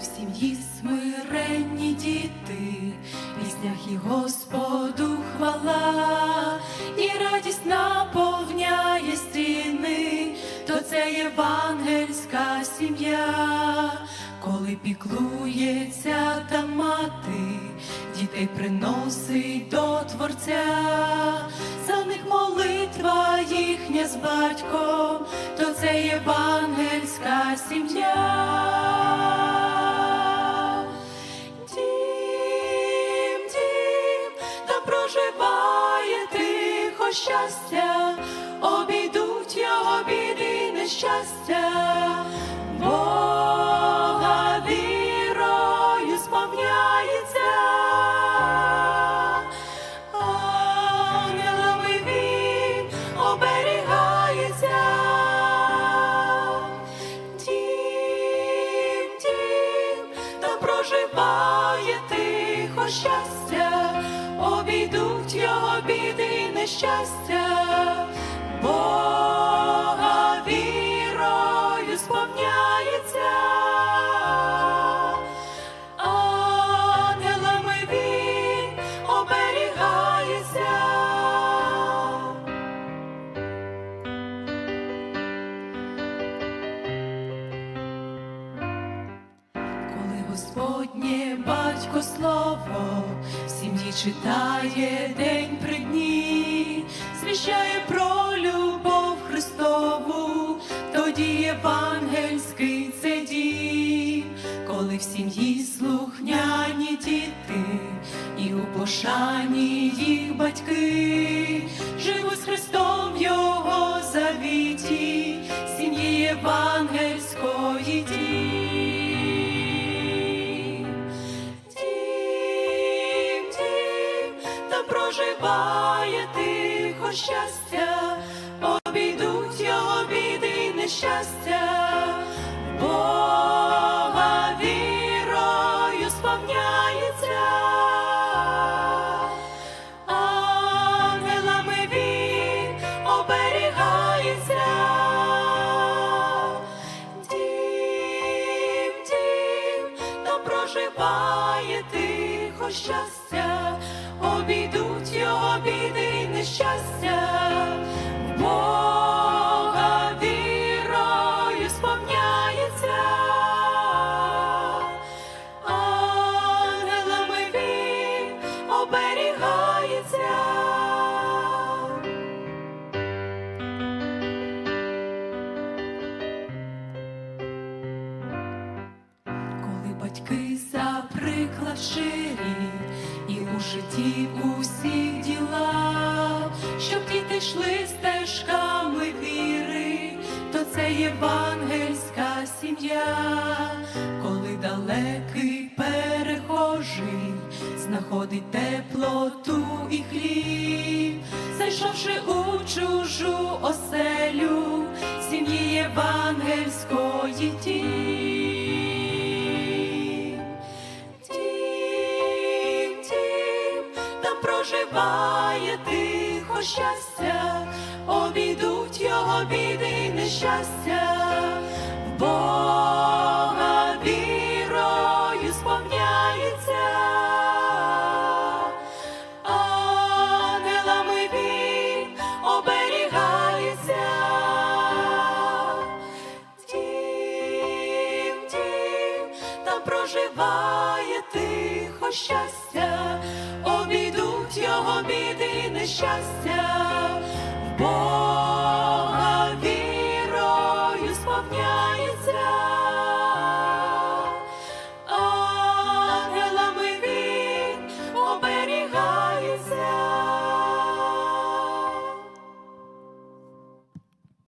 в сім'ї смиренні діти, в піснях і Господу хвала, і радість наповняє стіни, то це євангельська сім'я, коли піклується та мати, дітей приносить до Творця, за них молитва їхня з батьком, то це євангельська сім'я. Щастя, обійдуть його біди і нещастя, Бога вірою сповняється. Він оберігається. Там проживає тихо щастя, обійдуть його нещастя, Бога вірою сповняється. Ангелами він оберігається. Коли Господнє батько слово читає день при дні, звіщає про любов Христову, тоді євангельський це дім, коли в сім'ї слухняні діти, і у пошані їх батьки живуть з Христом в Його завіті, сім'ї євангельської дім. Дім, дім, щастя, обійдуть його біди і нещастя, Бога вірою сповняється. Ангелами він оберігається. Дім, дім, проживає тихо щастя, обійдуть його біди і нещастя, Бога вірою сповняється. Ангелами він оберігається. Коли батьки за приклад ширі і у житті усіх діла, щоб діти йшли стежками віри, то це євангельська сім'я, коли далекий перехожий знаходить теплоту і хліб, зайшовши у чужу оселю сім'ї євангельської дім. Дім, дім, щастя, обійдуть його біди і нещастя, Бога вірою сповняється. Ангелами він оберігається. Дім, дім, там проживає тихо щастя, його біди і нещастя, Бога